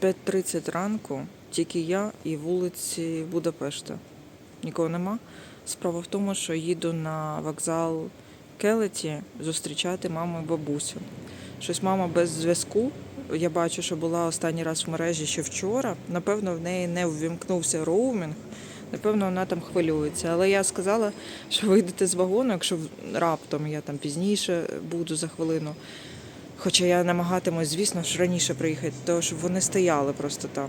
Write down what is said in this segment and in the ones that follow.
5.30 ранку, тільки я і вулиці Будапешта. Нікого нема. Справа в тому, що їду на вокзал Келеті зустрічати маму і бабусю. Щось мама без зв'язку. Я бачу, що була останній раз в мережі ще вчора. Напевно, в неї не ввімкнувся роумінг. Напевно, вона там хвилюється. Але я сказала, що вийдете з вагону, якщо раптом я там пізніше буду за хвилину. Хоча я намагатимусь, звісно ж, раніше приїхати, то щоб вони стояли просто там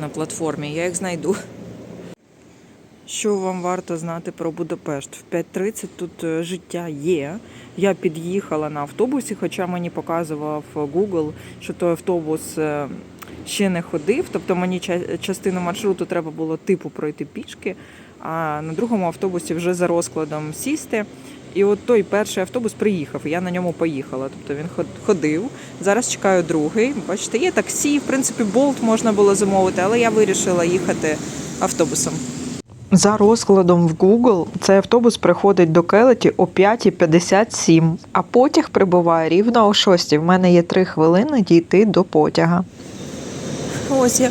на платформі. Я їх знайду. Що вам варто знати про Будапешт? В 5.30 тут е, життя є. Я під'їхала на автобусі, хоча мені показував Google, що той автобус е, ще не ходив. Тобто мені частину маршруту треба було типу пройти пішки, а на другому автобусі вже за розкладом сісти. І от той перший автобус приїхав, і я на ньому поїхала. Тобто він ходив. Зараз чекаю другий. Бачите, є таксі, в принципі, болт можна було замовити, але я вирішила їхати автобусом. За розкладом в Google цей автобус приходить до Келеті о 5.57, а потяг прибуває рівно о 6. В мене є 3 хвилини дійти до потяга. Ось я,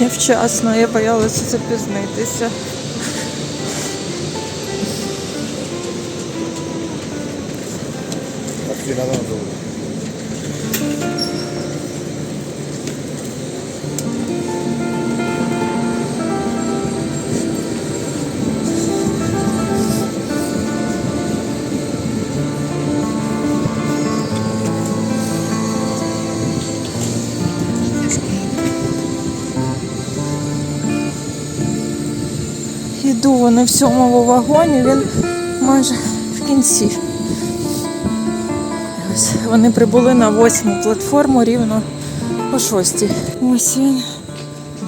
я вчасно, я боялася запізнитися. Надо было. Іду вони в сьомому вагоні, він майже в кінці. Ось вони прибули на восьму платформу рівно о шостій. Ось він.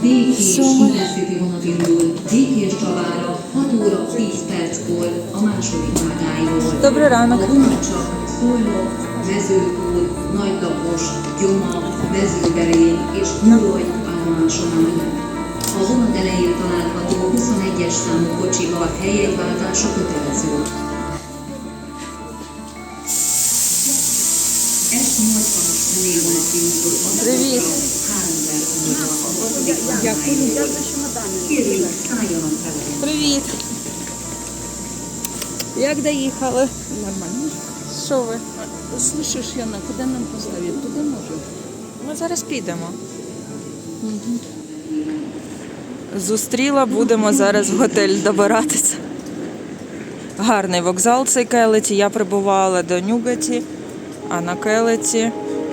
Békés Szóval- Intercity vonat indul Békés Csavára 6 óra 10 perckor a második vágányról. Добрий ранок. Mezőkúr, Nagylapos, Gyoma, Mezőberény és Nyuroly állomáson. A vonat elején található 21-es számú kocsival helyegyváltása kötelező. Fel. Привіт. Як доїхали? Нормально. Що ви? Слышишь, Яна, куда нам поставить? Туда может? Ми зараз підемо. Зустріла, будемо зараз в готель добиратися. Гарний вокзал цей Келеті. Я прибувала до Нюгаті, а на Келеті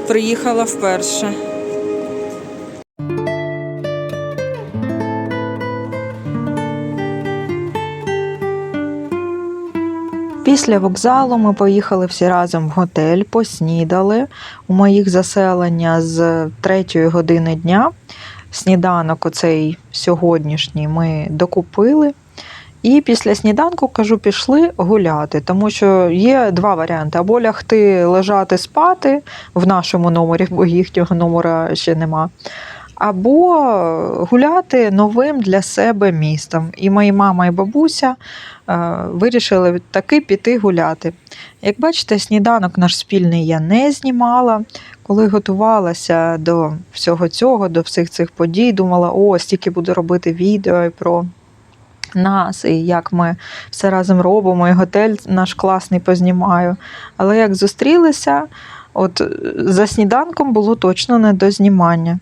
приїхала вперше. Після вокзалу ми поїхали всі разом в готель, поснідали у моїх заселення з третьої години дня. Сніданок оцей сьогоднішній ми докупили. І після сніданку кажу, пішли гуляти, тому що є два варіанти: або лягти лежати спати в нашому номері, бо їхнього номера ще нема. Або гуляти новим для себе містом. І мої мама і бабуся е, вирішили таки піти гуляти. Як бачите, сніданок наш спільний я не знімала. Коли готувалася до всього цього, до всіх цих подій, думала, о, стільки буду робити відео про нас, і як ми все разом робимо, і готель наш класний познімаю. Але як зустрілися, от е, за сніданком було точно не до знімання.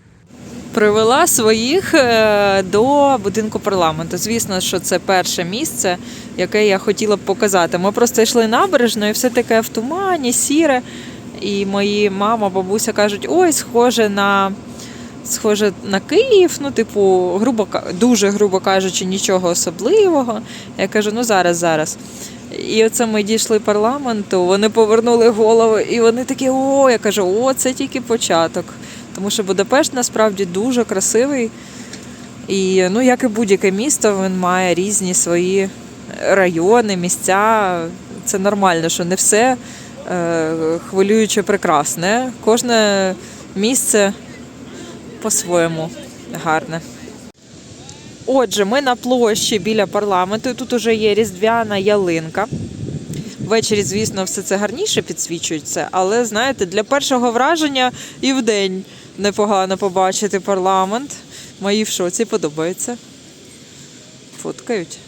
Привела своїх е, до будинку парламенту. Звісно, що це перше місце, яке я хотіла б показати. Ми просто йшли набережною, все таке в тумані, сіре. І мої мама, бабуся кажуть: ой, схоже на. Схоже на Київ, ну, типу, грубо дуже грубо кажучи, нічого особливого. Я кажу, ну зараз, зараз. І оце ми дійшли парламенту, вони повернули голови, і вони такі, о, я кажу, о, це тільки початок. Тому що Будапешт насправді дуже красивий. І ну, як і будь-яке місто, він має різні свої райони, місця. Це нормально, що не все е, хвилююче прекрасне. Кожне місце по-своєму гарне. Отже, ми на площі біля парламенту. і Тут уже є різдвяна ялинка. Ввечері, звісно, все це гарніше підсвічується, але знаєте, для першого враження і вдень непогано побачити парламент. Мої в шоці подобається. Фоткають.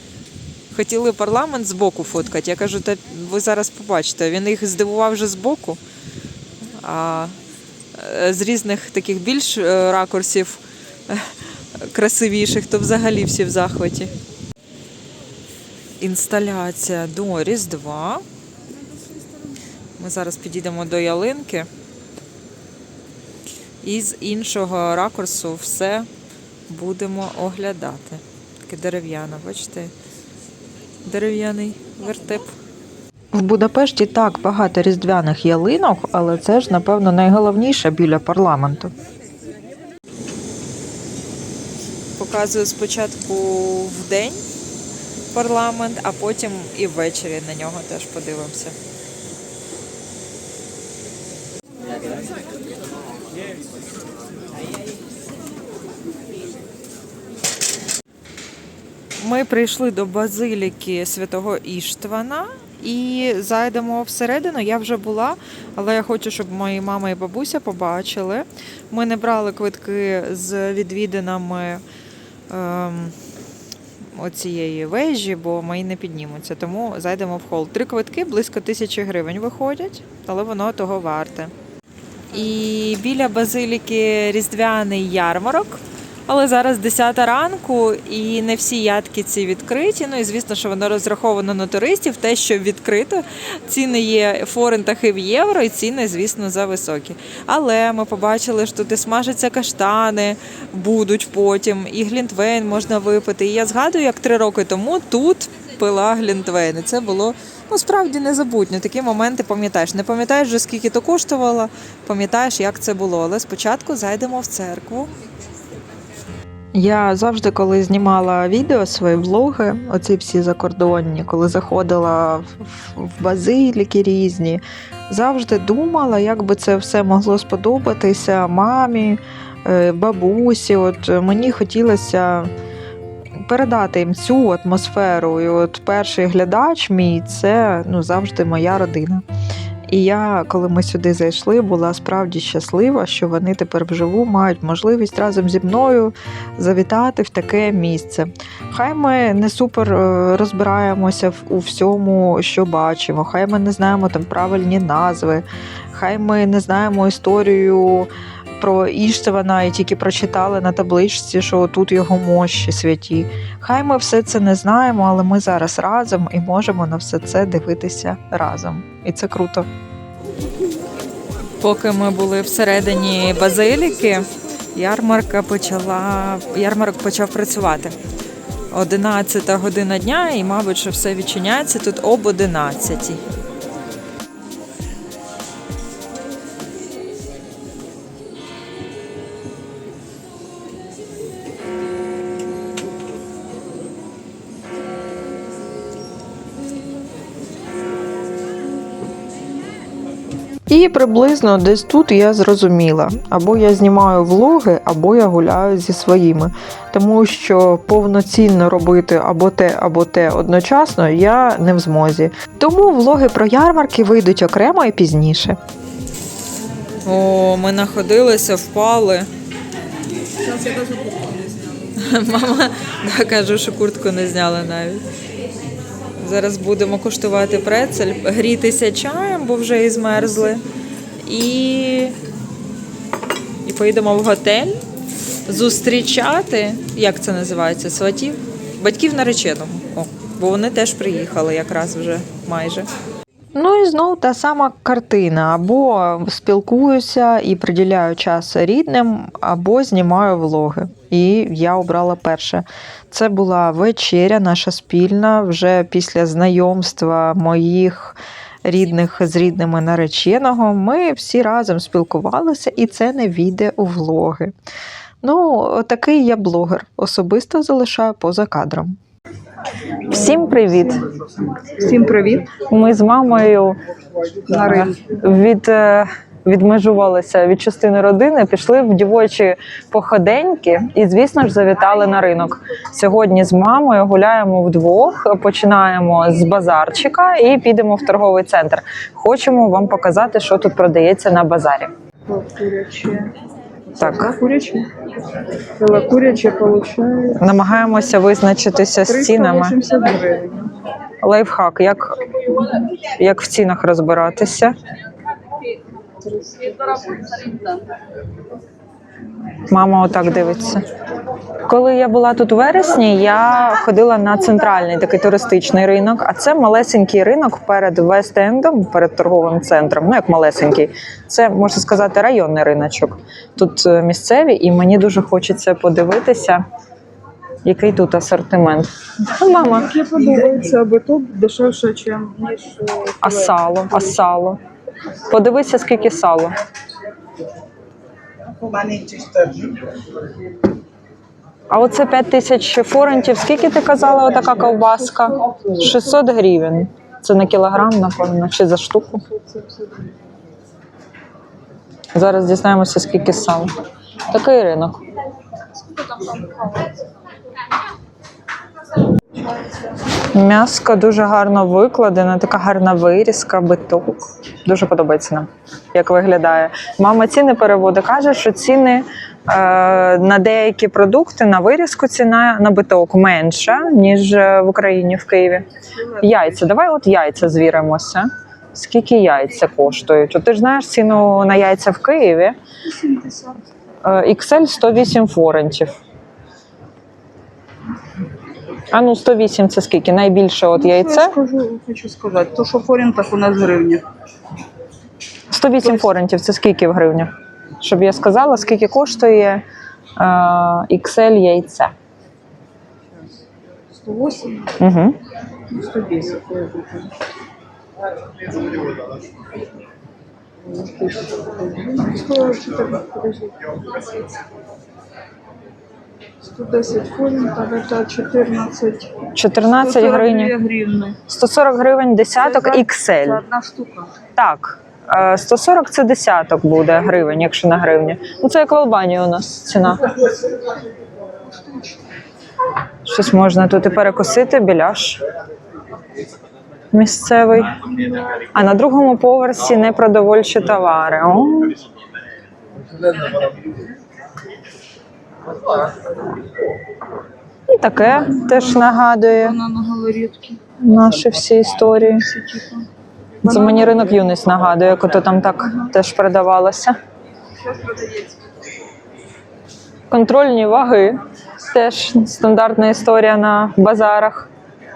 Хотіли парламент збоку фоткати. Я кажу, та ви зараз побачите. Він їх здивував вже збоку. А з різних таких більш е, ракурсів е, красивіших, то взагалі всі в захваті. Інсталяція до Різдва. Ми зараз підійдемо до ялинки. І з іншого ракурсу все будемо оглядати. Таке дерев'яне, бачите? Дерев'яний вертеп. В Будапешті так багато різдвяних ялинок, але це ж, напевно, найголовніше біля парламенту. Показую спочатку в день парламент, а потім і ввечері на нього теж подивимося. Ми прийшли до базиліки святого Іштвана і зайдемо всередину. Я вже була, але я хочу, щоб мої мама і бабуся побачили. Ми не брали квитки з відвідинами ем, оцієї вежі, бо мої не піднімуться. Тому зайдемо в хол. Три квитки близько тисячі гривень виходять, але воно того варте. І біля базиліки різдвяний ярмарок. Але зараз 10 ранку, і не всі ядки ці відкриті. Ну і звісно, що воно розраховано на туристів. Те, що відкрито, ціни є в форинтах і в євро, і ціни, звісно, зависокі. Але ми побачили, що тут смажаться каштани, будуть потім, і глінтвейн можна випити. І я згадую, як три роки тому тут пила глінтвейн. І це було ну справді незабутньо. Такі моменти пам'ятаєш. Не пам'ятаєш вже скільки то коштувало, пам'ятаєш, як це було. Але спочатку зайдемо в церкву. Я завжди, коли знімала відео, свої влоги, оці всі закордонні, коли заходила в, базиліки різні, завжди думала, як би це все могло сподобатися мамі, е, бабусі. От е, мені хотілося передати їм цю атмосферу. І от перший глядач мій це ну, завжди моя родина. І я, коли ми сюди зайшли, була справді щаслива, що вони тепер вживу мають можливість разом зі мною завітати в таке місце. Хай ми не супер е, розбираємося у всьому, що бачимо, хай ми не знаємо там правильні назви, хай ми не знаємо історію про Іштвана і тільки прочитали на табличці, що тут його мощі святі. Хай ми все це не знаємо, але ми зараз разом і можемо на все це дивитися разом. І це круто. Поки ми були всередині базиліки, ярмарка почала, ярмарок почав працювати. 11 година дня, і, мабуть, що все відчиняється тут об 11. І приблизно десь тут я зрозуміла: або я знімаю влоги, або я гуляю зі своїми. Тому що повноцінно робити або те, або те одночасно я не в змозі. Тому влоги про ярмарки вийдуть окремо і пізніше. О, ми находилися, впали. Мама да, кажу, що куртку не зняла навіть. Зараз будемо куштувати прецель, грітися чаєм, бо вже і змерзли. І, і поїдемо в готель зустрічати, як це називається, сватів, батьків нареченого. О, бо вони теж приїхали якраз вже майже. Ну і знову та сама картина. Або спілкуюся і приділяю час рідним, або знімаю влоги. І я обрала перше. Це була вечеря наша спільна вже після знайомства моїх рідних з рідними нареченого. Ми всі разом спілкувалися, і це не війде у влоги. Ну, такий я блогер. Особисто залишаю поза кадром. Всім привіт! Всім привіт. Ми з мамою На ринку. від, е, відмежувалися від частини родини, пішли в дівочі походеньки і, звісно ж, завітали на ринок. Сьогодні з мамою гуляємо вдвох, починаємо з базарчика і підемо в торговий центр. Хочемо вам показати, що тут продається на базарі. Так. Філе куряче получає намагаємося визначитися з цінами. 380 гривень. Лайфхак, як, як в цінах розбиратися. Мама отак дивиться. Коли я була тут у вересні, я ходила на центральний такий туристичний ринок, а це малесенький ринок перед Вест-Ендом, перед торговим центром. Ну як малесенький, це можна сказати районний риночок. Тут е, місцеві, і мені дуже хочеться подивитися, який тут асортимент. Ну, Мама, Мені подобається, аби то дешевше, ніж ніж а сало, а сало. Подивися, скільки сало. А оце 5 тисяч форентів. Скільки ти казала, отака ковбаска? 600 гривень. Це на кілограм, напевно, чи за штуку. Зараз дізнаємося, скільки сало. Такий ринок. М'яско дуже гарно викладене, така гарна вирізка, биток. Дуже подобається нам, як виглядає. Мама ціни переводить, каже, що ціни е, на деякі продукти, на вирізку ціна на биток менша, ніж е, в Україні, в Києві. Яйця. Давай от яйця звіримося. Скільки яйця коштують? От ти ж знаєш ціну на яйця в Києві? 70. Е, XL 108 форентів. А ну 108 це скільки? Найбільше от Ну, Я яйце? скажу, хочу сказати, то, що форін, так у нас гривня. 108 форентів це скільки в гривнях? Щоб я сказала, скільки коштує е, XL яйце. 108, Угу. ну, 110. я вважаю. 114, подожди. 110 форін, так це 14. 14 142 гривень. гривни. 140 гривень десяток Це за- XL. одна штука. Так. е, 140 це десяток буде гривень, якщо на гривні. Ну це як в Албанії у нас ціна. Щось можна тут і перекусити, біляш місцевий. А на другому поверсі непродовольчі товари. О. І таке теж нагадує наші всі історії. Типу. Це мені ринок юність нагадує, ото там так теж продавалося. Контрольні ваги. Теж стандартна історія на базарах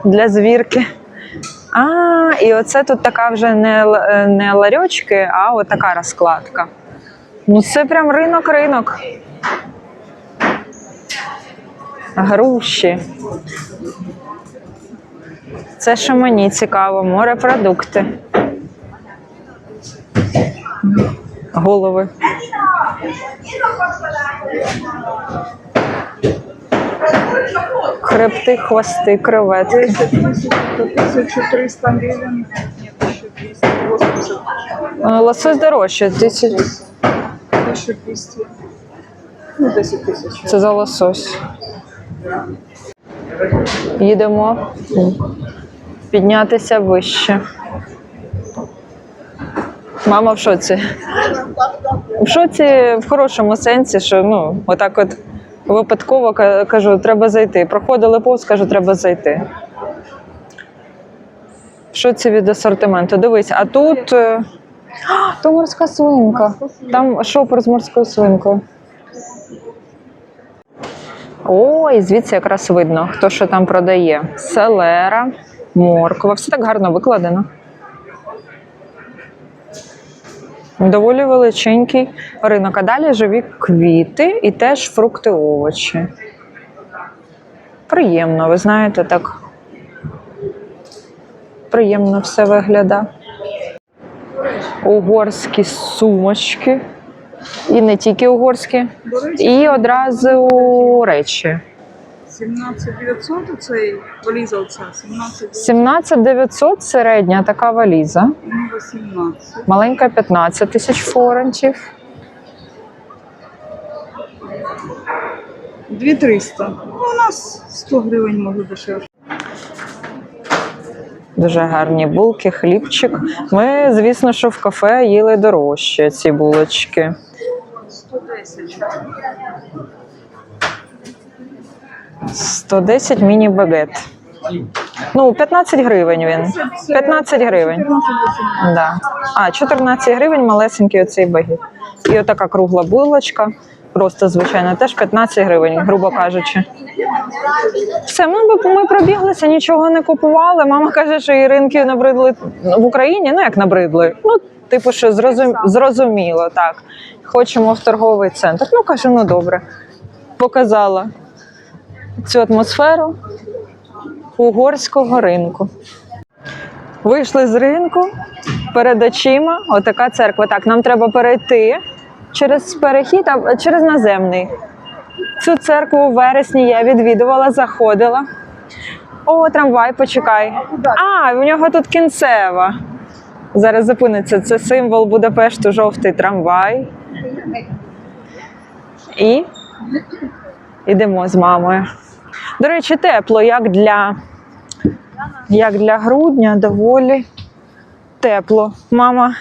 для звірки. А, і оце тут така вже не, не ларьочки, а от така розкладка. Ну, це прям ринок-ринок. Груші. Це що мені цікаво, морепродукти. Голови. Хребти, хвости, креветки. 10 тисяч 1300 гривень. Ні, 1280. Е, Лосось дорожче. Тисяч... 1200. Ну, 10 тисяч. Це за лосось. Їдемо піднятися вище. Мама в шоці. В шоці в хорошому сенсі, що ну, отак от випадково кажу, треба зайти. Проходили повз, кажу, треба зайти. В шоці від асортименту. Дивись, а тут. е, А, то морська свинка. Там шопер з морською свинкою. О, і звідси якраз видно, хто що там продає. Селера, морква. Все так гарно викладено. Доволі величенький ринок. А далі живі квіти і теж фрукти, овочі. Приємно, ви знаєте, так. Приємно все виглядає. Угорські сумочки. І не тільки угорські. І одразу речі. 17900 оцей валіза оця. 17 17900 середня така валіза. ну, 18. Маленька 15 тисяч форентів. 2300. Ну, у нас 100 гривень може дешевше. Дуже гарні булки, хлібчик. Ми, звісно, що в кафе їли дорожче ці булочки. 110. 110 міні-багет. Ну, 15 гривень він. 15 гривень. Да. А, 14 гривень малесенький оцей багет. І отака кругла булочка. Просто звичайно, теж 15 гривень, грубо кажучи. Все, ми, ми пробіглися, нічого не купували. Мама каже, що її ринки набридли в Україні. Ну як набридли? Ну, типу, що зрозум... зрозуміло, так. Хочемо в торговий центр. Ну, кажу, ну добре. Показала цю атмосферу угорського ринку. Вийшли з ринку перед очима. Отака церква. Так, нам треба перейти через перехід, а через наземний. Цю церкву у вересні я відвідувала, заходила. О, трамвай, почекай. А, у нього тут кінцева. Зараз зупиниться. Це символ Будапешту, жовтий трамвай. І йдемо з мамою. До речі, тепло, як для, як для грудня, доволі тепло. Мама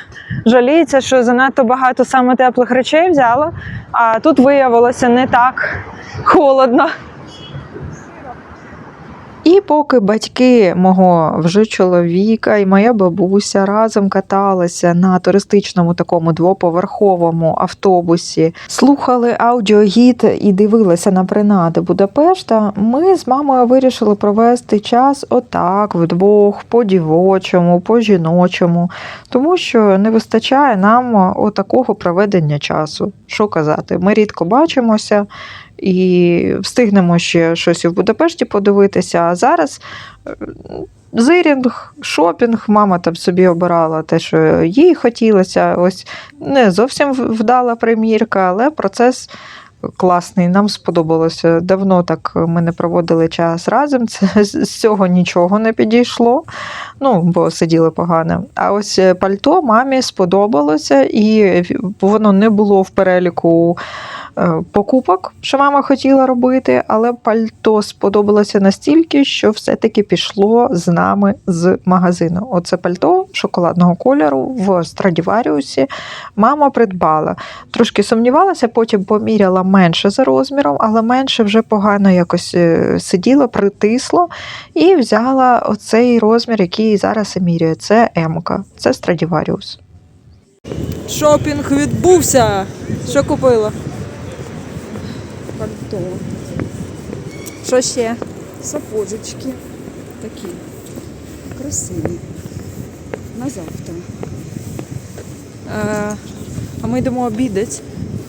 жаліється, що занадто багато саме теплих речей взяла, а тут виявилося не так холодно. І поки батьки мого вже чоловіка і моя бабуся разом каталися на туристичному такому двоповерховому автобусі, слухали аудіогід і дивилися на принади Будапешта, ми з мамою вирішили провести час отак, вдвох, по дівочому, по жіночому, тому що не вистачає нам отакого проведення часу. Що казати, ми рідко бачимося і встигнемо ще щось і в Будапешті подивитися. А зараз е, зирінг, шопінг, мама там собі обирала те, що їй хотілося. Ось не зовсім вдала примірка, але процес. Класний, нам сподобалося. Давно так ми не проводили час разом. Це з цього нічого не підійшло. Ну, бо сиділи погано. А ось е, пальто мамі сподобалося, і воно не було в переліку покупок, що мама хотіла робити, але пальто сподобалося настільки, що все-таки пішло з нами з магазину. Оце пальто шоколадного кольору в Страдіваріусі мама придбала. Трошки сумнівалася, потім поміряла менше за розміром, але менше вже погано якось е, сиділо, притисло, і взяла оцей розмір, який зараз і міряє. Це М-ка, це Страдіваріус. Шопінг відбувся. Що купила? Пальто, Що ще? сапожечки такі красиві. На завтра. Е, А ми йдемо обідати.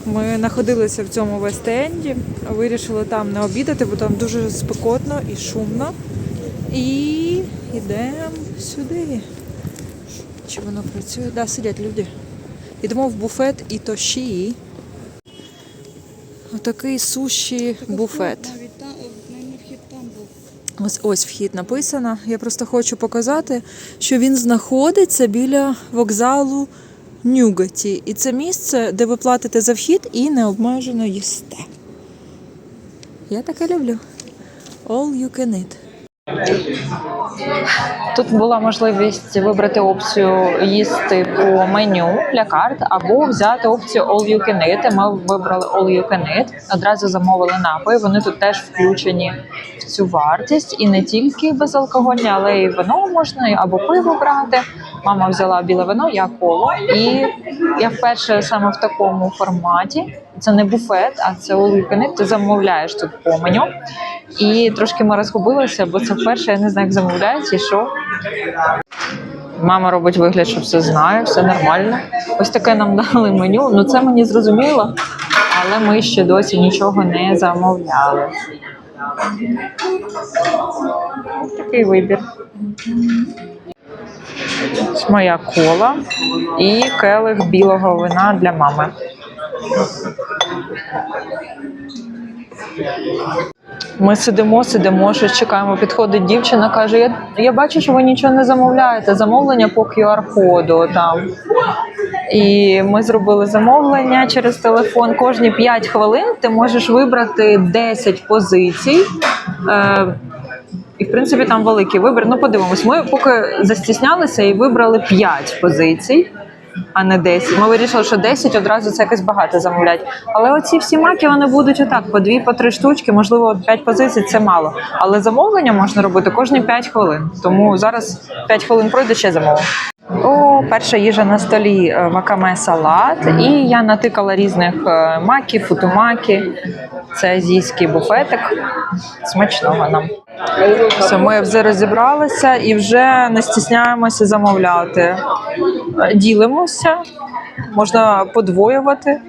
Ми знаходилися в цьому Вест-Енді, вирішили там не обідати, бо там дуже спекотно і шумно. І йдемо сюди. Чи воно працює? Да, сидять люди. Йдемо в буфет і тоші. Отакий суші буфет. Ось ось вхід написано. Я просто хочу показати, що він знаходиться біля вокзалу Нюгаті. І це місце, де ви платите за вхід і необмежено їсте. Я таке люблю. All you can eat. Тут була можливість вибрати опцію їсти по меню для карт або взяти опцію All You Can Eat. Ми вибрали All You Can Eat, одразу замовили напої. Вони тут теж включені в цю вартість. І не тільки безалкогольні, але й вино можна або пиво брати. Мама взяла біле вино, я коло. І я вперше саме в такому форматі. Це не буфет, а це You Ти замовляєш тут по меню. І трошки ми розгубилися, бо це вперше я не знаю, як замовляють і що. Мама робить вигляд, що все знає, все нормально. Ось таке нам дали меню. Ну це мені зрозуміло, але ми ще досі нічого не замовляли. Такий вибір. Моя кола і келих білого вина для мами. Ми сидимо, сидимо, щось чекаємо. Підходить дівчина, каже: Я, я бачу, що ви нічого не замовляєте. Замовлення по QR-коду там. І ми зробили замовлення через телефон. Кожні 5 хвилин ти можеш вибрати 10 позицій. Е, і, в принципі, там великий вибір. Ну, подивимось. Ми поки застіснялися і вибрали 5 позицій. А не 10. Ми вирішили, що 10 одразу це якось багато замовлять. Але оці всі маки вони будуть отак, по дві, по три штучки, можливо, 5 позицій це мало. Але замовлення можна робити кожні 5 хвилин. Тому зараз 5 хвилин пройде ще замовлення. О, перша їжа на столі е, вакаме салат, і я натикала різних е, маків, футумаки. Це азійський буфетик. Смачного нам. Все, ми вже розібралися і вже не стісняємося замовляти. Ділимося, можна подвоювати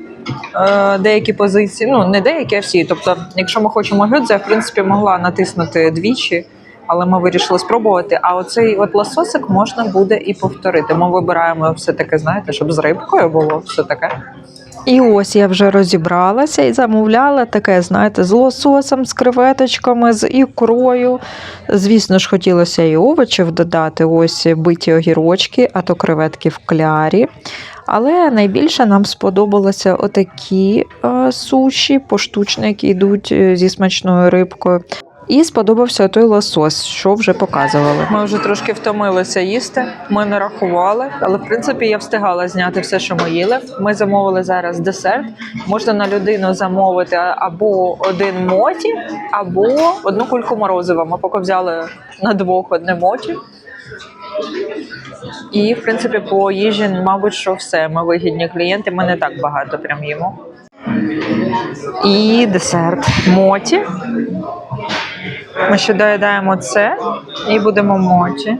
е, деякі позиції. Ну, не деякі, а всі. Тобто, якщо ми хочемо гюдзе, я в принципі могла натиснути двічі, але ми вирішили спробувати. А оцей от лососик можна буде і повторити. Ми вибираємо все таке, знаєте, щоб з рибкою було все таке. І ось я вже розібралася і замовляла таке, знаєте, з лососем, з креветочками, з ікрою. Звісно ж, хотілося і овочів додати, ось биті огірочки, а то креветки в клярі. Але найбільше нам сподобалися отакі е, суші, поштучні, які йдуть е, зі смачною рибкою. І сподобався той лосось, що вже показували. Ми вже трошки втомилися їсти. Ми не рахували, але в принципі я встигала зняти все, що ми їли. Ми замовили зараз десерт. Можна на людину замовити або один моті, або одну кульку морозива. Ми поки взяли на двох одне моті. І, в принципі, по їжі, мабуть, що все. Ми вигідні клієнти, ми не так багато прям їмо. І десерт моті. Ми ще доїдаємо це і будемо моті.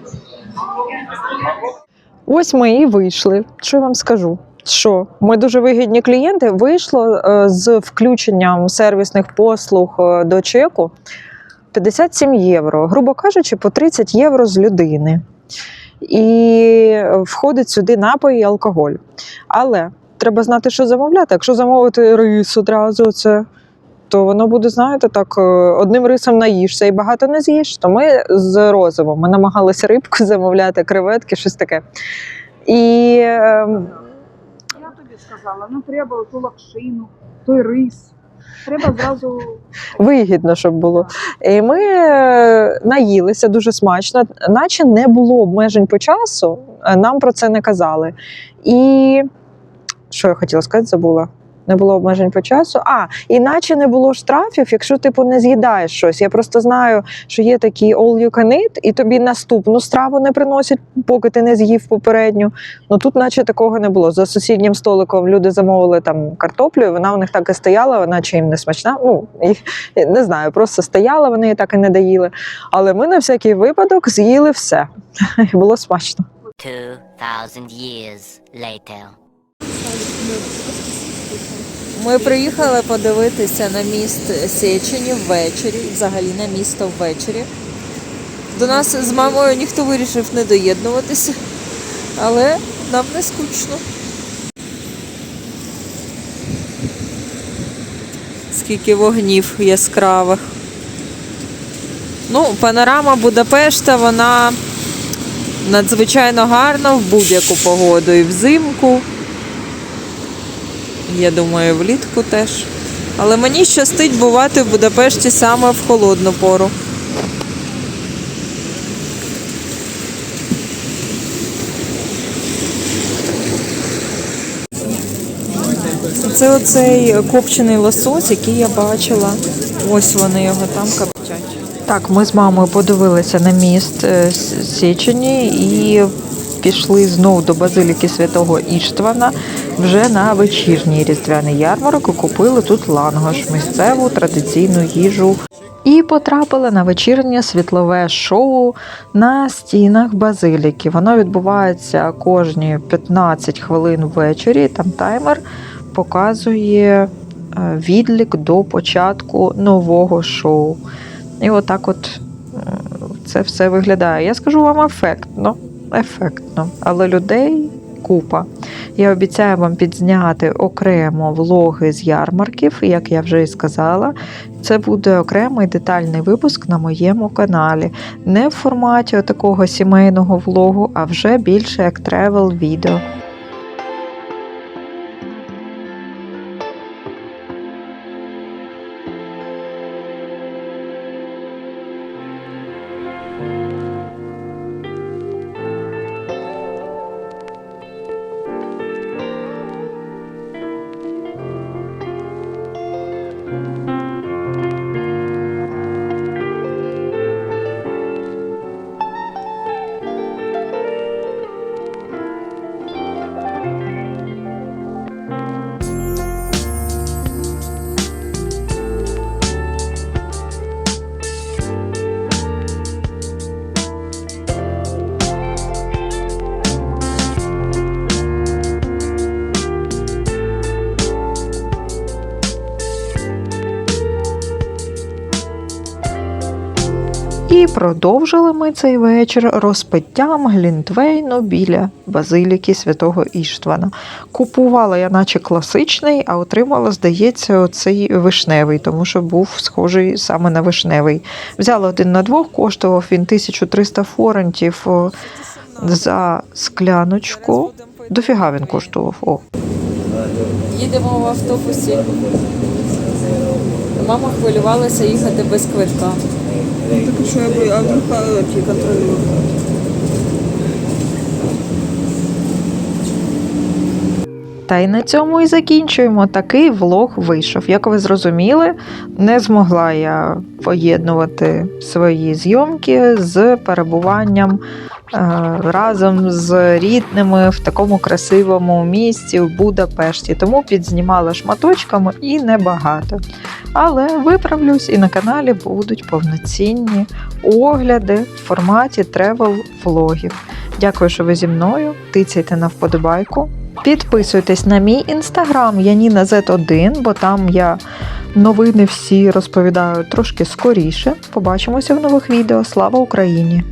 Ось ми і вийшли. Що я вам скажу? Що ми дуже вигідні клієнти. Вийшло е, з включенням сервісних послуг е, до чеку 57 євро, грубо кажучи, по 30 євро з людини. І входить сюди напої і алкоголь. Але треба знати, що замовляти. Якщо замовити рис одразу, це то воно буде, знаєте, так е, одним рисом наїшся і багато не з'їш. То ми з розовом ми намагалися рибку замовляти, креветки, щось таке. І ем, Я тобі сказала, ну треба ту лакшину, той рис. Треба зразу вигідно, щоб було. І ми е, наїлися дуже смачно, наче не було обмежень по часу, е, нам про це не казали. І що я хотіла сказати, забула. Не було обмежень по часу. А, іначе не було штрафів, якщо типу не з'їдаєш щось. Я просто знаю, що є такі all you can eat, і тобі наступну страву не приносять, поки ти не з'їв попередню. Ну тут, наче такого не було. За сусіднім столиком люди замовили там картоплю, і вона у них так і стояла, наче їм не смачна. Ну не знаю, просто стояла, вони її так і не доїли. Але ми на всякий випадок з'їли все. Було смачно. 2,000 years later. Ми приїхали подивитися на міст Сечені ввечері, взагалі на місто ввечері. До нас з мамою ніхто вирішив не доєднуватися, але нам не скучно. Скільки вогнів яскравих. Ну, панорама Будапешта, вона надзвичайно гарна в будь-яку погоду і взимку. Я думаю, влітку теж. Але мені щастить бувати в Будапешті саме в холодну пору. Це оцей копчений лосось, який я бачила. Ось вони його там коптять. Так, ми з мамою подивилися на міст е, Січені і пішли знову до базиліки святого Іштвана вже на вечірній різдвяний ярмарок і купили тут лангош, місцеву традиційну їжу. І потрапили на вечірнє світлове шоу на стінах базиліки. Воно відбувається кожні 15 хвилин ввечері. Там таймер показує е, відлік до початку нового шоу. І отак от це все виглядає. Я скажу вам ефектно, ефектно, але людей купа. Я обіцяю вам підзняти окремо влоги з ярмарків, як я вже і сказала. Це буде окремий детальний випуск на моєму каналі. Не в форматі такого сімейного влогу, а вже більше як тревел продовжили ми цей вечір розпиттям глінтвейну біля базиліки святого Іштвана. Купувала я, наче класичний, а отримала, здається, оцей вишневий, тому що був схожий саме на вишневий. Взяла один на двох, коштував він 1300 форентів за скляночку. Дофіга він коштував. О, Їдемо в автобусі. Мама хвилювалася їхати без квитка. Так що я бою, а вдруг ті контролюють? Та й на цьому і закінчуємо. Такий влог вийшов. Як ви зрозуміли, не змогла я поєднувати свої зйомки з перебуванням разом з рідними в такому красивому місці в Будапешті. Тому підзнімала шматочками і небагато. Але виправлюсь, і на каналі будуть повноцінні огляди в форматі тревел влогів. Дякую, що ви зі мною. Тицяйте на вподобайку. Підписуйтесь на мій інстаграм Яніна Z1, бо там я новини всі розповідаю трошки скоріше. Побачимося в нових відео. Слава Україні!